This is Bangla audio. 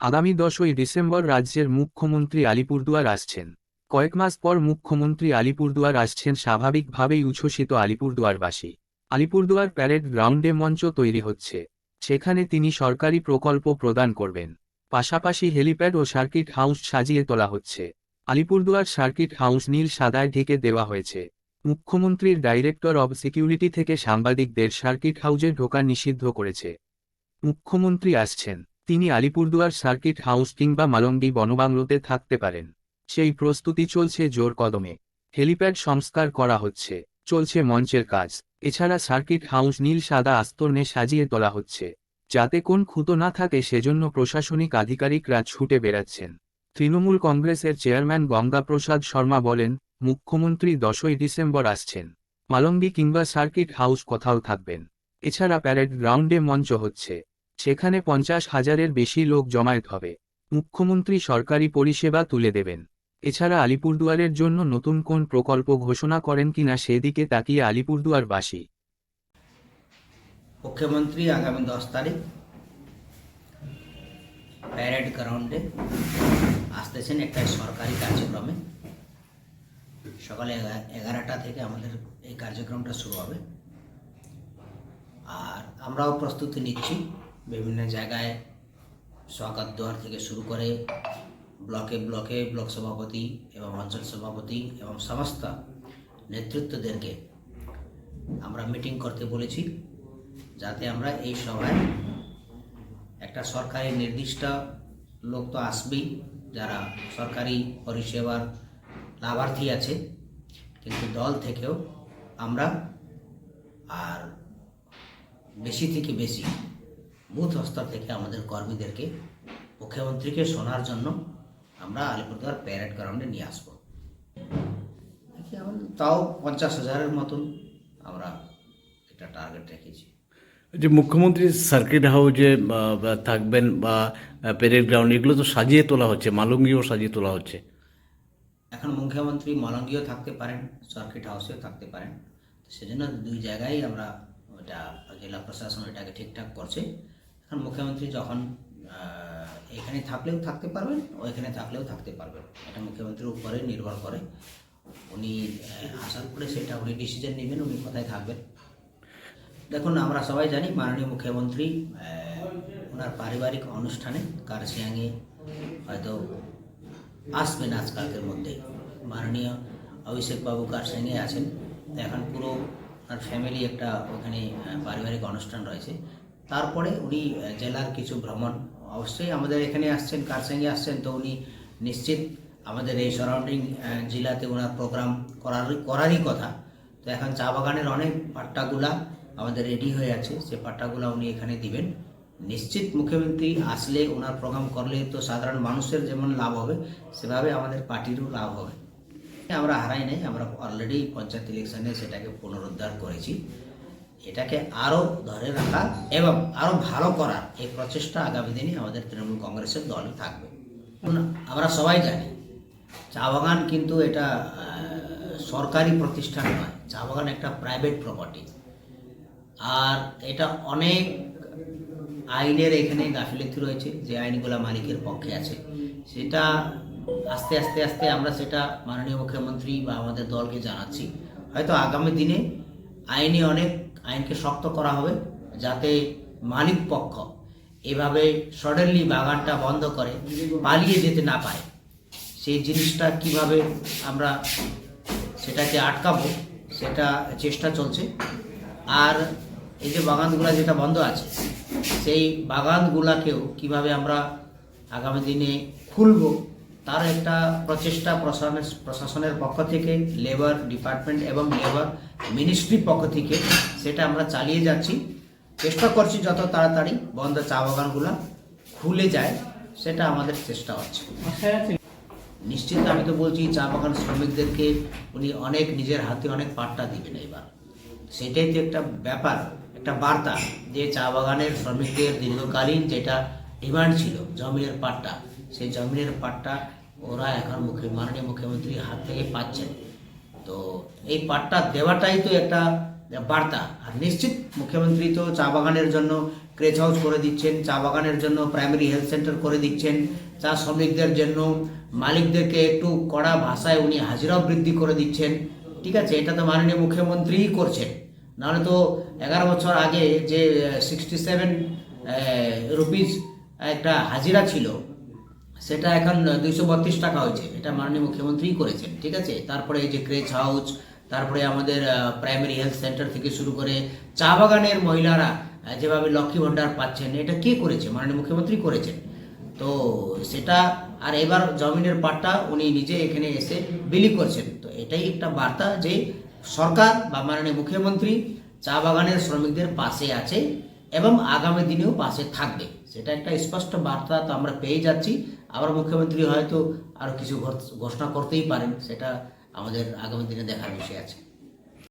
আগামী দশই ডিসেম্বর রাজ্যের মুখ্যমন্ত্রী আলিপুরদুয়ার আসছেন। কয়েক মাস পর মুখ্যমন্ত্রী আলিপুরদুয়ার আসছেন স্বাভাবিকভাবেই উচ্ছ্বসিত আলিপুরদুয়ারবাসী। আলিপুরদুয়ার প্যারেড গ্রাউন্ডে মঞ্চ তৈরি হচ্ছে। সেখানে তিনি সরকারি প্রকল্প প্রদান করবেন। পাশাপাশি হেলিপ্যাড ও সার্কিট হাউস সাজিয়ে তোলা হচ্ছে। আলিপুরদুয়ার সার্কিট হাউস নীল সাদায় ঢেকে দেওয়া হয়েছে। মুখ্যমন্ত্রীর ডাইরেক্টর অব সিকিউরিটি থেকে সাংবাদিকদের সার্কিট হাউজে ঢোকা নিষিদ্ধ করেছে। মুখ্যমন্ত্রী আসছেন। তিনি আলিপুরদুয়ার সার্কিট হাউস কিংবা মালঙ্গি বনবাংলোতে থাকতে পারেন। সেই প্রস্তুতি চলছে জোর কদমে। হেলিপ্যাড সংস্কার করা হচ্ছে। চলছে মঞ্চের কাজ। এছাড়া সার্কিট হাউস নীল সাদা আস্তরণে সাজিয়ে তোলা হচ্ছে। যাতে কোন খুঁতো না থাকে সেজন্য প্রশাসনিক আধিকারিকরা ছুটে বেড়াচ্ছেন। তৃণমূল কংগ্রেসের চেয়ারম্যান গঙ্গাপ্রসাদ শর্মা বলেন, মুখ্যমন্ত্রী দশই ডিসেম্বর আসছেন। মালঙ্গি কিংবা সার্কিট হাউস কোথাও থাকবেন। এছাড়া প্যারেড গ্রাউন্ডে মঞ্চ হচ্ছে। সেখানে পঞ্চাশ হাজারের বেশি লোক জমায়েত হবে। মুখ্যমন্ত্রী সরকারি পরিষেবা তুলে দেবেন। এছাড়া আলিপুরদুয়ারের জন্য নতুন কোন প্রকল্প ঘোষণা করেন কিনা সেদিকে তাকিয়ে আলিপুরদুয়ারবাসী। মুখ্যমন্ত্রী আগামী দশ তারিখ প্যারেড গ্রাউন্ডে আসতেছেন একটা সরকারি কার্যক্রমে। সকালে এগারোটা থেকে আমাদের এই কার্যক্রমটা শুরু হবে। আর আমরাও প্রস্তুতি নিচ্ছি। বিভিন্ন জায়গায় স্বাগত দোয়ার থেকে শুরু করে ব্লকে ব্লকে ব্লক সভাপতি এবং অঞ্চল সভাপতি এবং সমস্ত নেতৃত্বদেরকে আমরা মিটিং করতে বলেছি যাতে আমরা এই সভায় একটা সরকারি নির্দিষ্ট লোক তো আসবেই, যারা সরকারি পরিষেবার লাভার্থী আছে, কিন্তু দল থেকেও আমরা আর বেশি থেকে বেশি বুথ স্তর থেকে আমাদের কর্মীদেরকে মুখ্যমন্ত্রীকে শোনার জন্য আমরা আলিপুরদুয়ার প্যারেড গ্রাউন্ডে নিয়ে আসব। তাও পঞ্চাশ হাজারের মতন আমরা একটা টার্গেট রেখেছি। যে মুখ্যমন্ত্রী সার্কিট হাউজে থাকবেন বা প্যারেড গ্রাউন্ড এগুলো তো সাজিয়ে তোলা হচ্ছে মালঙ্গিও সাজিয়ে তোলা হচ্ছে। এখন মুখ্যমন্ত্রী মলঙ্গিও থাকতে পারেন সার্কিট হাউসেও থাকতে পারেন। সেজন্য দুই জায়গায় আমরা ওটা জেলা প্রশাসন এটাকে ঠিকঠাক করছে। এখন মুখ্যমন্ত্রী যখন এখানে থাকলেও থাকতে পারবেন, ওইখানে থাকলেও থাকতে পারবেন। এটা মুখ্যমন্ত্রীর উপরে নির্ভর করে। উনি আসার পরে সেটা উনি ডিসিশন নেবেন, উনি কোথায় থাকবেন। দেখুন, আমরা সবাই জানি মাননীয় মুখ্যমন্ত্রী ওনার পারিবারিক অনুষ্ঠানে কারসিয়াঙে হয়তো আসবেন আজকালকের মধ্যে। মাননীয় অভিষেকবাবু কারসিয়াঙে আছেন। এখন পুরো ওনার ফ্যামিলি একটা ওখানে পারিবারিক অনুষ্ঠান রয়েছে। তারপরে উনি জেলার কিছু ভ্রমণ, অবশ্যই আমাদের এখানে আসছেন কার সঙ্গে আসছেন, তো উনি নিশ্চিত আমাদের এই সারাউন্ডিং জেলাতে ওনার প্রোগ্রাম করার করারই কথা। তো এখন চা বাগানের অনেক পাট্টাগুলা আমাদের রেডি হয়ে আছে, সে পাট্টাগুলা উনি এখানে দিবেন। নিশ্চিত মুখ্যমন্ত্রী আসলে ওনার প্রোগ্রাম করলে তো সাধারণ মানুষের যেমন লাভ হবে, সেভাবে আমাদের পার্টিরও লাভ হবে। আমরা হারাই নাই, আমরা অলরেডি পঞ্চায়েত ইলেকশনে সেটাকে পুনরুদ্ধার করেছি। এটাকে আরও ধরে রাখা এবং আরও ভালো করার এই প্রচেষ্টা আগামী দিনে আমাদের তৃণমূল কংগ্রেসের দলে থাকবে। আমরা সবাই জানি, চা বাগান কিন্তু এটা সরকারি প্রতিষ্ঠান নয়, চা বাগান একটা প্রাইভেট প্রপার্টি আর এটা অনেক আইনের এখানে গাফিলতি রয়েছে, যে আইনগুলো মালিকের পক্ষে আছে। সেটা আস্তে আস্তে আস্তে আমরা সেটা মাননীয় মুখ্যমন্ত্রী বা আমাদের দলকে জানাচ্ছি। হয়তো আগামী দিনে আইনে অনেক আইনকে শক্ত করা হবে যাতে মালিক পক্ষ এভাবে সডেনলি বাগানটা বন্ধ করে, পালিয়ে যেতে না পারে। সেই জিনিসটা কীভাবে আমরা সেটাকে আটকাবো, সেটা চেষ্টা চলছে। আর এই যে বাগানগুলা যেটা বন্ধ আছে, সেই বাগানগুলাকেও কীভাবে আমরা আগামী দিনে খুলব তার একটা প্রচেষ্টা প্রশাসনের প্রশাসনের পক্ষ থেকে লেবার ডিপার্টমেন্ট এবং লেবার মিনিস্ট্রির পক্ষ থেকে সেটা আমরা চালিয়ে যাচ্ছি। চেষ্টা করছি যত তাড়াতাড়ি বন্ধ চা বাগানগুলা খুলে যায় সেটা আমাদের চেষ্টা হচ্ছে। নিশ্চিত আমি তো বলছি চা বাগান শ্রমিকদেরকে উনি অনেক নিজের হাতে অনেক পাট্টা দিবেন এবার সেটাই তো একটা ব্যাপার একটা বার্তা যে চা বাগানের শ্রমিকদের দীর্ঘকালীন যেটা ডিমান্ড ছিল জমিনের পাট্টা সেই জমিনের পাটটা ওরা এখন মুখ্য মাননীয় মুখ্যমন্ত্রীর হাত থেকে পাচ্ছেন। তো এই পাটটা দেওয়াটাই তো একটা বার্তা। আর নিশ্চিত মুখ্যমন্ত্রী তো চা বাগানের জন্য ক্রেচ হাউস করে দিচ্ছেন, চা বাগানের জন্য প্রাইমারি হেলথ সেন্টার করে দিচ্ছেন, চা শ্রমিকদের জন্য মালিকদেরকে একটু কড়া ভাষায় উনি হাজিরাও বৃদ্ধি করে দিচ্ছেন। ঠিক আছে, এটা তো মাননীয় মুখ্যমন্ত্রীই করছেন। নাহলে তো এগারো বছর আগে যে সিক্সটি সেভেন রুপিস একটা হাজিরা ছিল সেটা এখন দুইশো বত্রিশ টাকা হয়েছে। এটা মাননীয় মুখ্যমন্ত্রীই করেছেন, ঠিক আছে? তারপরে এই যে ক্রেচ হাউস তারপরে আমাদের প্রাইমারি হেলথ সেন্টার থেকে শুরু করে চা বাগানের মহিলারা যেভাবে লক্ষ্মী ভাণ্ডার পাচ্ছেন, এটা কে করেছে? মাননীয় মুখ্যমন্ত্রী করেছেন। তো সেটা, আর এবার জমিনের পাট্টা উনি নিজে এখানে এসে বিলি করছেন। তো এটাই একটা বার্তা যে সরকার বা মাননীয় মুখ্যমন্ত্রী চা বাগানের শ্রমিকদের পাশে আছে এবং আগামী দিনেও পাশে থাকবে। সেটা একটা স্পষ্ট বার্তা তো আমরা পেয়ে যাচ্ছি। আবার মুখ্যমন্ত্রী হয়তো আরও কিছু ঘোষ- ঘোষণা করতেই পারেন, সেটা আমাদের আগামী দিনে দেখার বিষয় আছে।